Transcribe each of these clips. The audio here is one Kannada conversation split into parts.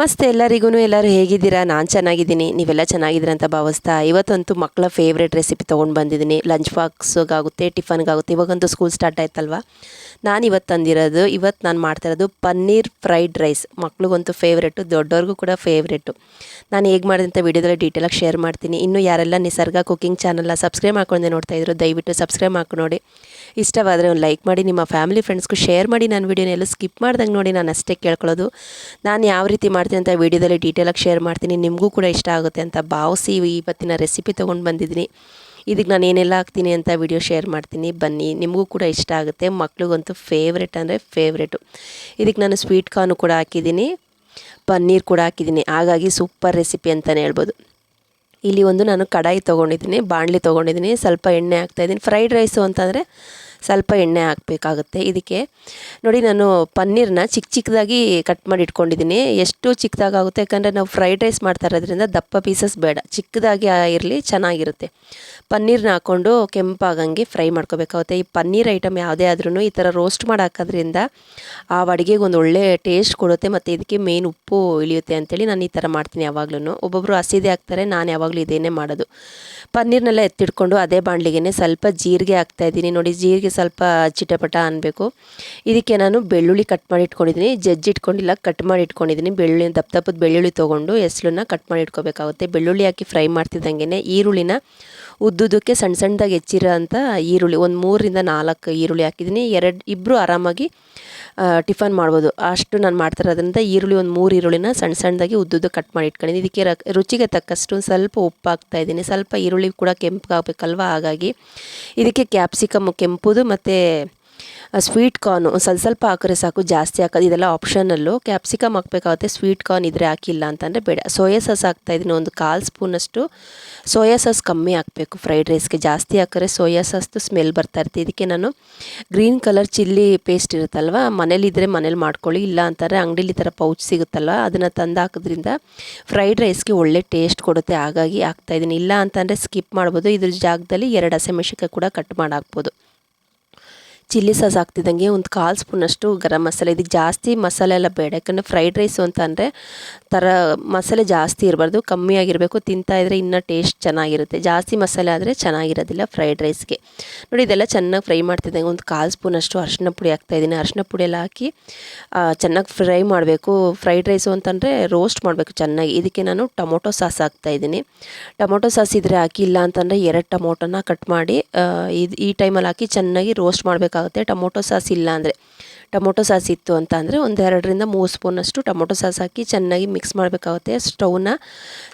ನಮಸ್ತೆ ಎಲ್ಲರಿಗೂ ಎಲ್ಲರೂ ಹೇಗಿದ್ದೀರಾ? ನಾನು ಚೆನ್ನಾಗಿದ್ದೀನಿ. ನೀವೆಲ್ಲ ಚೆನ್ನಾಗಿದ್ದೀರಾ ಅಂತ ಭಾವಿಸ್ತಾ ಇವತ್ತಂತೂ ಮಕ್ಕಳ ಫೇವ್ರೆಟ್ ರೆಸಿಪಿ ತೊಗೊಂಡು ಬಂದಿದ್ದೀನಿ. ಲಂಚ್ ಬಾಕ್ಸ್ಗಾಗುತ್ತೆ ಟಿಫನ್ಗಾಗುತ್ತೆ ಇವಾಗಂತೂ ಸ್ಕೂಲ್ ಸ್ಟಾರ್ಟ್ ಆಯ್ತಲ್ವಾ? ನಾನು ಇವತ್ತು ತಂದಿರೋದು ಇವತ್ತು ನಾನು ಮಾಡ್ತಾಯಿರೋದು ಪನ್ನೀರ್ ಫ್ರೈಡ್ ರೈಸ್ ಮಕ್ಳಿಗಂತೂ ಫೇವ್ರೇಟು ದೊಡ್ಡವ್ರಿಗೂ ಕೂಡ ಫೇವ್ರೇಟು ನಾನು ಹೇಗೆ ಮಾಡಿದೆ ಅಂತ ವೀಡಿಯೋದಲ್ಲಿ ಡೀಟೇಲಾಗಿ ಶೇರ್ ಮಾಡ್ತೀನಿ. ಇನ್ನು ಯಾರೆಲ್ಲ ನಿಸರ್ಗ ಕುಕಿಂಗ್ ಚಾನಲ್ನ ಸಬ್ಸ್ಕ್ರೈಬ್ ಮಾಡ್ಕೊಂಡೆ ನೋಡ್ತಾ ಇದ್ರು, ದಯವಿಟ್ಟು ಸಬ್ಸ್ಕ್ರೈಬ್ ಮಾಡ್ಕೊಂಡು ನೋಡಿ. ಇಷ್ಟವಾದರೆ ಒಂದು ಲೈಕ್ ಮಾಡಿ, ನಿಮ್ಮ ಫ್ಯಾಮಿಲಿ ಫ್ರೆಂಡ್ಸ್ಗೂ ಶೇರ್ ಮಾಡಿ. ನನ್ನ ವೀಡಿಯೋನೆಲ್ಲ ಸ್ಕಿಪ್ ಮಾಡ್ದಂಗೆ ನೋಡಿ, ನಾನು ಅಷ್ಟೇ ಕೇಳ್ಕೊಳ್ಳೋದು. ನಾನು ಯಾವ ರೀತಿ ಮಾಡ್ತೀನಿ ಅಂತ ವೀಡಿಯೋದಲ್ಲಿ ಡೀಟೇಲಾಗಿ ಶೇರ್ ಮಾಡ್ತೀನಿ. ನಿಮಗೂ ಕೂಡ ಇಷ್ಟ ಆಗುತ್ತೆ ಅಂತ ಭಾವಿಸಿ ಇವತ್ತಿನ ರೆಸಿಪಿ ತೊಗೊಂಡು ಬಂದಿದ್ದೀನಿ. ಇದಕ್ಕೆ ನಾನು ಏನೆಲ್ಲ ಹಾಕ್ತೀನಿ ಅಂತ ವಿಡಿಯೋ ಶೇರ್ ಮಾಡ್ತೀನಿ. ಬನ್ನಿ, ನಿಮಗೂ ಕೂಡ ಇಷ್ಟ ಆಗುತ್ತೆ. ಮಕ್ಳಿಗಂತೂ ಫೇವ್ರೆಟ್ ಅಂದರೆ ಫೇವ್ರೆಟು ಇದಕ್ಕೆ ನಾನು ಸ್ವೀಟ್ ಕಾರ್ನು ಕೂಡ ಹಾಕಿದ್ದೀನಿ. ಪನ್ನೀರ್ ಕೂಡ ಹಾಕಿದ್ದೀನಿ. ಹಾಗಾಗಿ ಸೂಪರ್ ರೆಸಿಪಿ ಅಂತಲೇ ಹೇಳ್ಬೋದು. ಇಲ್ಲಿ ಒಂದು ನಾನು ಕಡಾಯಿ ತೊಗೊಂಡಿದ್ದೀನಿ, ಬಾಣಲಿ ತೊಗೊಂಡಿದ್ದೀನಿ. ಸ್ವಲ್ಪ ಎಣ್ಣೆ ಹಾಕ್ತಾಯಿದ್ದೀನಿ ಫ್ರೈಡ್ ರೈಸು ಅಂತಂದರೆ ಸ್ವಲ್ಪ ಎಣ್ಣೆ ಹಾಕಬೇಕಾಗುತ್ತೆ. ಇದಕ್ಕೆ ನೋಡಿ ನಾನು ಪನ್ನೀರನ್ನ ಚಿಕ್ಕ ಚಿಕ್ಕದಾಗಿ ಕಟ್ ಮಾಡಿ ಇಟ್ಕೊಂಡಿದ್ದೀನಿ. ಎಷ್ಟು ಚಿಕ್ಕದಾಗುತ್ತೆ ಯಾಕಂದರೆ ನಾವು ಫ್ರೈಡ್ ರೈಸ್ ಮಾಡ್ತಾ ಇರೋದ್ರಿಂದ ದಪ್ಪ ಪೀಸಸ್ ಬೇಡ. ಚಿಕ್ಕದಾಗಿ ಇರಲಿ ಚೆನ್ನಾಗಿರುತ್ತೆ. ಪನ್ನೀರ್ನ ಹಾಕ್ಕೊಂಡು ಕೆಂಪಾಗಂಗೆ ಫ್ರೈ ಮಾಡ್ಕೋಬೇಕಾಗುತ್ತೆ. ಈ ಪನ್ನೀರ್ ಐಟಮ್ ಯಾವುದೇ ಆದ್ರೂ ಈ ಥರ ರೋಸ್ಟ್ ಮಾಡಿ ಹಾಕೋದ್ರಿಂದ ಆ ಅಡುಗೆಗೆ ಒಂದು ಒಳ್ಳೆ ಟೇಸ್ಟ್ ಕೊಡುತ್ತೆ ಮತ್ತು ಇದಕ್ಕೆ ಮೇನ್ ಉಪ್ಪು ಇಳಿಯುತ್ತೆ ಅಂತೇಳಿ ನಾನು ಈ ಥರ ಮಾಡ್ತೀನಿ ಯಾವಾಗ್ಲೂ ಒಬ್ಬೊಬ್ಬರು ಹಸಿದೆ ಹಾಕ್ತಾರೆ, ನಾನು ಯಾವಾಗಲೂ ಇದೇನೇ ಮಾಡೋದು. ಪನ್ನೀರ್ನೆಲ್ಲ ಎತ್ತಿಟ್ಕೊಂಡು ಅದೇ ಬಾಣಲಿಗೆ ಸ್ವಲ್ಪ ಜೀರಿಗೆ ಹಾಕ್ತಾಯಿದ್ದೀನಿ ನೋಡಿ ಜೀರಿಗೆ ಸ್ವಲ್ಪ ಚಿಟಪಟ ಅನ್ನಬೇಕು ಇದಕ್ಕೆ ನಾನು ಬೆಳ್ಳುಳ್ಳಿ ಕಟ್ ಮಾಡಿ ಇಟ್ಕೊಂಡಿದ್ದೀನಿ ಜಜ್ಜಿ ಇಟ್ಕೊಂಡಿಲ್ಲ ಕಟ್ ಮಾಡಿ ಇಟ್ಕೊಂಡಿದ್ದೀನಿ ಬೆಳ್ಳುಳ್ಳಿ, ದಪ್ಪ ದಪ್ಪದ ಬೆಳ್ಳುಳ್ಳಿ ತೊಗೊಂಡು ಎಸ್ಲನ್ನ ಕಟ್ ಮಾಡಿ ಇಟ್ಕೋಬೇಕಾಗುತ್ತೆ. ಬೆಳ್ಳುಳ್ಳಿ ಹಾಕಿ ಫ್ರೈ ಮಾಡ್ತಿದ್ದಂಗೆ ಈರುಳ್ಳಿನ ಉದ್ದುದಕ್ಕೆ ಸಣ್ಣ ಸಣ್ಣದಾಗಿ ಹೆಚ್ಚಿರೋ ಅಂಥ ಈರುಳ್ಳಿ, ಒಂದು ಮೂರರಿಂದ ನಾಲ್ಕು ಈರುಳ್ಳಿ ಹಾಕಿದ್ದೀನಿ. ಎರಡು ಇಬ್ಬರು ಆರಾಮಾಗಿ ಟಿಫನ್ ಮಾಡ್ಬೋದು. ಅಷ್ಟು ನಾನು ಮಾಡ್ತಿರೋದ್ರಿಂದ ಈರುಳ್ಳಿ ಒಂದು ಮೂರು ಈರುಳ್ಳಿನ ಸಣ್ಣ ಸಣ್ಣದಾಗಿ ಉದ್ದುದ್ದು ಕಟ್ ಮಾಡಿ ಇಟ್ಕೊಂಡಿದ್ದೀನಿ. ಇದಕ್ಕೆ ರುಚಿಗೆ ತಕ್ಕಷ್ಟು ಸ್ವಲ್ಪ ಉಪ್ಪು ಸ್ವಲ್ಪ ಈರುಳ್ಳಿ ಕೂಡ ಕೆಂಪಗಾಗಬೇಕಲ್ವ? ಹಾಗಾಗಿ ಇದಕ್ಕೆ ಕ್ಯಾಪ್ಸಿಕಮ್ ಕೆಂಪುದು ಮತ್ತು ಸ್ವೀಟ್ ಕಾರ್ನು ಸ್ವಲ್ಪ ಸ್ವಲ್ಪ ಹಾಕಿದ್ರೆ ಸಾಕು, ಜಾಸ್ತಿ ಹಾಕೋದು ಇದೆಲ್ಲ ಆಪ್ಷನಲ್ಲು ಕ್ಯಾಪ್ಸಿಕಮ್ ಹಾಕಬೇಕಾಗುತ್ತೆ ಸ್ವೀಟ್ ಕಾರ್ನ್ ಇದ್ರೆ ಹಾಕಿಲ್ಲ ಅಂತಂದರೆ ಬೇಡ. ಸೋಯಾ ಸಾಸ್ ಹಾಕ್ತಾಯಿದ್ದೀನಿ ಒಂದು ಕಾಲು ಸ್ಪೂನಷ್ಟು ಸೋಯಾ ಸಾಸ್ ಕಮ್ಮಿ ಹಾಕಬೇಕು ಫ್ರೈಡ್ ರೈಸ್ಗೆ ಜಾಸ್ತಿ ಹಾಕಿದ್ರೆ ಸೋಯಾ ಸಾಸ್ದು ಸ್ಮೆಲ್ ಬರ್ತಾ ಇರುತ್ತೆ. ಇದಕ್ಕೆ ನಾನು ಗ್ರೀನ್ ಕಲರ್ ಚಿಲ್ಲಿ ಪೇಸ್ಟ್ ಇರುತ್ತಲ್ವ ಮನೇಲಿದ್ದರೆ ಮನೇಲಿ ಮಾಡ್ಕೊಳ್ಳಿ, ಇಲ್ಲ ಅಂತಾರೆ ಅಂಗಡೀಲಿ ಥರ ಪೌಚ್ ಸಿಗುತ್ತಲ್ವ, ಅದನ್ನು ತಂದು ಹಾಕೋದ್ರಿಂದ ಫ್ರೈಡ್ ರೈಸ್ಗೆ ಒಳ್ಳೆ ಟೇಸ್ಟ್ ಕೊಡುತ್ತೆ. ಹಾಗಾಗಿ ಹಾಕ್ತಾಯಿದ್ದೀನಿ ಇಲ್ಲ ಅಂತಂದರೆ ಸ್ಕಿಪ್ ಮಾಡ್ಬೋದು. ಇದ್ರ ಜಾಗದಲ್ಲಿ ಎರಡು ಹಸೆಮೆಶಿಕಾಯಿ ಕೂಡ ಕಟ್ ಮಾಡಿ ಹಾಕ್ಬೋದು ಚಿಲ್ಲಿ ಸಾಸ್ ಹಾಕ್ತಿದ್ದಂಗೆ ಒಂದು ಕಾಲು ಸ್ಪೂನಷ್ಟು ಗರಂ ಮಸಾಲೆ. ಇದಕ್ಕೆ ಜಾಸ್ತಿ ಮಸಾಲೆ ಎಲ್ಲ ಬೇಡ. ಯಾಕಂದರೆ ಫ್ರೈಡ್ ರೈಸು ಅಂತ ಅಂದರೆ ಥರ ಮಸಾಲೆ ಜಾಸ್ತಿ ಇರಬಾರ್ದು. ಕಮ್ಮಿ ಆಗಿರಬೇಕು. ತಿಂತಾಯಿದ್ರೆ ಇನ್ನೂ ಟೇಸ್ಟ್ ಚೆನ್ನಾಗಿರುತ್ತೆ. ಜಾಸ್ತಿ ಮಸಾಲೆ ಆದರೆ ಚೆನ್ನಾಗಿರೋದಿಲ್ಲ ಫ್ರೈಡ್ ರೈಸ್ಗೆ ನೋಡಿ, ಇದೆಲ್ಲ ಚೆನ್ನಾಗಿ ಫ್ರೈ ಮಾಡ್ತಿದ್ದಂಗೆ ಒಂದು ಕಾಲು ಸ್ಪೂನಷ್ಟು ಅರಿಶಿನ ಪುಡಿ ಹಾಕ್ತಾಯಿದ್ದೀನಿ ಅರಿಶಿನ ಪುಡಿ ಎಲ್ಲ ಹಾಕಿ ಚೆನ್ನಾಗಿ ಫ್ರೈ ಮಾಡಬೇಕು. ಫ್ರೈಡ್ ರೈಸು ಅಂತಂದರೆ ರೋಸ್ಟ್ ಮಾಡಬೇಕು ಚೆನ್ನಾಗಿ. ಇದಕ್ಕೆ ನಾನು ಟೊಮೊಟೊ ಸಾಸ್ ಹಾಕ್ತಾಯಿದ್ದೀನಿ ಟೊಮೊಟೊ ಸಾಸ್ ಇದ್ರೆ ಹಾಕಿ, ಇಲ್ಲ ಅಂತಂದರೆ ಎರಡು ಟೊಮೊಟೊನ ಕಟ್ ಮಾಡಿ ಇದು ಈ ಟೈಮಲ್ಲಿ ಹಾಕಿ ಚೆನ್ನಾಗಿ ರೋಸ್ಟ್ ಮಾಡಬೇಕಾಗುತ್ತೆ. ಆಗುತ್ತೆ ಟೊಮೊಟೊ ಸಾಸ್ ಇಲ್ಲ ಅಂದರೆ. ಟೊಮೊಟೊ ಸಾಸ್ ಇತ್ತು ಅಂತ ಅಂದರೆ ಒಂದು ಎರಡರಿಂದ ಮೂರು ಸ್ಪೂನಷ್ಟು ಟೊಮೊಟೊ ಸಾಸ್ ಹಾಕಿ ಚೆನ್ನಾಗಿ ಮಿಕ್ಸ್ ಮಾಡಬೇಕಾಗುತ್ತೆ. ಸ್ಟೌವ್ನ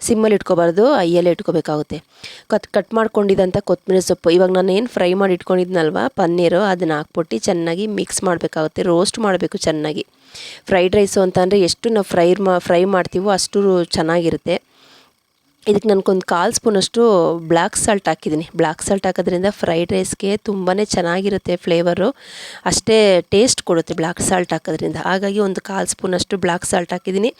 ಸಿಮ್ಮಲ್ಲಿ ಇಟ್ಕೋಬಾರ್ದು, ಐಯಲ್ಲೇ ಇಟ್ಕೋಬೇಕಾಗುತ್ತೆ. ಕಟ್ ಕಟ್ ಮಾಡ್ಕೊಂಡಿದ್ದಂಥ ಕೊತ್ತಂಬರಿ ಸೊಪ್ಪು. ಇವಾಗ ನಾನು ಏನು ಫ್ರೈ ಮಾಡಿ ಇಟ್ಕೊಂಡಿದ್ನಲ್ವ? ಪನ್ನೀರು ಅದನ್ನು ಹಾಕ್ಬಿಟ್ಟು ಚೆನ್ನಾಗಿ ಮಿಕ್ಸ್ ಮಾಡಬೇಕಾಗುತ್ತೆ. ರೋಸ್ಟ್ ಮಾಡಬೇಕು ಚೆನ್ನಾಗಿ. ಫ್ರೈಡ್ ರೈಸು ಅಂತಂದರೆ ಎಷ್ಟು ನಾವು ಫ್ರೈ ಮಾ ಫ್ರೈ ಮಾಡ್ತೀವೋ ಅಷ್ಟು ಚೆನ್ನಾಗಿರುತ್ತೆ. ಇದಕ್ಕೆ ನನಗೊಂದು ಕಾಲು ಸ್ಪೂನಷ್ಟು ಬ್ಲ್ಯಾಕ್ ಸಾಲ್ಟ್ ಹಾಕಿದ್ದೀನಿ. ಬ್ಲ್ಯಾಕ್ ಸಾಲ್ಟ್ ಹಾಕೋದ್ರಿಂದ ಫ್ರೈಡ್ ರೈಸ್ಗೆ ತುಂಬಾ ಚೆನ್ನಾಗಿರುತ್ತೆ ಫ್ಲೇವರು. ಅಷ್ಟೇ ಟೇಸ್ಟ್ ಕೊಡುತ್ತೆ ಬ್ಲ್ಯಾಕ್ ಸಾಲ್ಟ್ ಹಾಕೋದ್ರಿಂದ. ಹಾಗಾಗಿ ಒಂದು ಕಾಲು ಸ್ಪೂನಷ್ಟು ಬ್ಲ್ಯಾಕ್ ಸಾಲ್ಟ್ ಹಾಕಿದ್ದೀನಿ.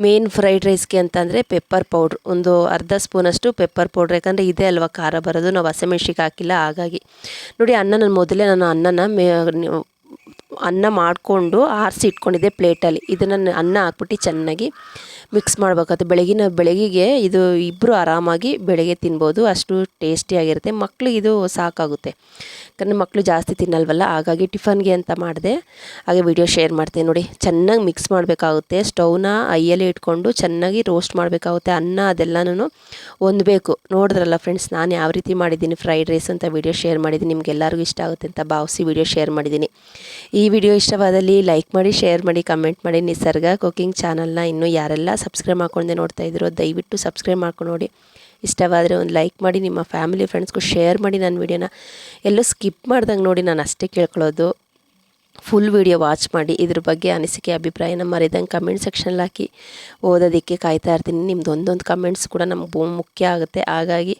ಮೇನ್ ಫ್ರೈಡ್ ರೈಸ್ಗೆ ಅಂತಂದರೆ ಪೆಪ್ಪರ್ ಪೌಡ್ರ್. ಒಂದು ಅರ್ಧ ಸ್ಪೂನಷ್ಟು ಪೆಪ್ಪರ್ ಪೌಡ್ರ್. ಯಾಕಂದರೆ ಇದೆ ಅಲ್ವಾ ಖಾರ ಬರೋದು. ನಾವು ಹಸಿಮೆಣ್ಸಿಗೆ ಹಾಕಿಲ್ಲ ಹಾಗಾಗಿ. ನೋಡಿ, ಅನ್ನ ನಾನು ಮೊದಲೇ ನಾನು ಅನ್ನನ ಮೇ ಅನ್ನ ಮಾಡಿಕೊಂಡು ಆರಿಸಿ ಇಟ್ಕೊಂಡಿದ್ದೆ ಪ್ಲೇಟಲ್ಲಿ. ಇದನ್ನು ಅನ್ನ ಹಾಕ್ಬಿಟ್ಟು ಚೆನ್ನಾಗಿ ಮಿಕ್ಸ್ ಮಾಡಬೇಕಾಗುತ್ತೆ. ಬೆಳಗಿನ, ಬೆಳಗಿಗೆ ಇದು ಇಬ್ಬರು ಆರಾಮಾಗಿ ಬೆಳಗ್ಗೆ ತಿನ್ಬೋದು. ಅಷ್ಟು ಟೇಸ್ಟಿಯಾಗಿರುತ್ತೆ ಮಕ್ಳಿಗೆ ಇದು ಸಾಕಾಗುತ್ತೆ. ಯಾಕಂದರೆ ಮಕ್ಕಳು ಜಾಸ್ತಿ ತಿನ್ನಲ್ವಲ್ಲ, ಹಾಗಾಗಿ ಟಿಫನ್ಗೆ ಅಂತ ಮಾಡಿದೆ. ಹಾಗೆ ವಿಡಿಯೋ ಶೇರ್ ಮಾಡ್ತೀನಿ ನೋಡಿ. ಚೆನ್ನಾಗಿ ಮಿಕ್ಸ್ ಮಾಡಬೇಕಾಗುತ್ತೆ. ಸ್ಟೌನ ಐಯಲ್ಲಿ ಇಟ್ಕೊಂಡು ಚೆನ್ನಾಗಿ ರೋಸ್ಟ್ ಮಾಡಬೇಕಾಗುತ್ತೆ. ಅನ್ನ ಅದೆಲ್ಲನೂ ಹೊಂದಬೇಕು. ನೋಡಿದ್ರಲ್ಲ ಫ್ರೆಂಡ್ಸ್ ನಾನು ಯಾವ ರೀತಿ ಮಾಡಿದ್ದೀನಿ ಫ್ರೈಡ್ ರೈಸ್ ಅಂತ ವಿಡಿಯೋ ಶೇರ್ ಮಾಡಿದ್ದೀನಿ. ನಿಮಗೆಲ್ಲರಿಗೂ ಇಷ್ಟ ಆಗುತ್ತೆ ಅಂತ ಭಾವಿಸಿ ವಿಡಿಯೋ ಶೇರ್ ಮಾಡಿದ್ದೀನಿ. ಈ ವಿಡಿಯೋ ಇಷ್ಟವಾದಲ್ಲಿ ಲೈಕ್ ಮಾಡಿ, ಶೇರ್ ಮಾಡಿ, ಕಮೆಂಟ್ ಮಾಡಿ. ನಿಸರ್ಗ ಕುಕಿಂಗ್ ಚಾನಲ್ನ ಇನ್ನೂ ಯಾರೆಲ್ಲ ಸಬ್ಸ್ಕ್ರೈಬ್ ಮಾಡ್ಕೊಂಡೆ ನೋಡ್ತಾ ಇದ್ರು, ದಯವಿಟ್ಟು ಸಬ್ಸ್ಕ್ರೈಬ್ ಮಾಡ್ಕೊಂಡು ನೋಡಿ. ಇಷ್ಟವಾದರೆ ಒಂದು ಲೈಕ್ ಮಾಡಿ, ನಿಮ್ಮ ಫ್ಯಾಮಿಲಿ ಫ್ರೆಂಡ್ಸ್ಗೂ ಶೇರ್ ಮಾಡಿ ನನ್ನ ವಿಡಿಯೋನ. ಎಲ್ಲೂ ಸ್ಕಿಪ್ ಮಾಡ್ದಂಗೆ ನೋಡಿ, ನಾನು ಅಷ್ಟೇ ಕೇಳ್ಕೊಳ್ಳೋದು. ಫುಲ್ ವೀಡಿಯೋ ವಾಚ್ ಮಾಡಿ, ಇದ್ರ ಬಗ್ಗೆ ಅನಿಸಿಕೆ, ಅಭಿಪ್ರಾಯನ ಮರಿದಂಗೆ ಕಮೆಂಟ್ ಸೆಕ್ಷನಲ್ಲಿ ಹಾಕಿ. ಓದೋದಕ್ಕೆ ಕಾಯ್ತಾ ಇರ್ತೀನಿ. ಒಂದೊಂದು ಕಮೆಂಟ್ಸ್ ಕೂಡ ನಮ್ಗೆ ಮುಖ್ಯ ಆಗುತ್ತೆ. ಹಾಗಾಗಿ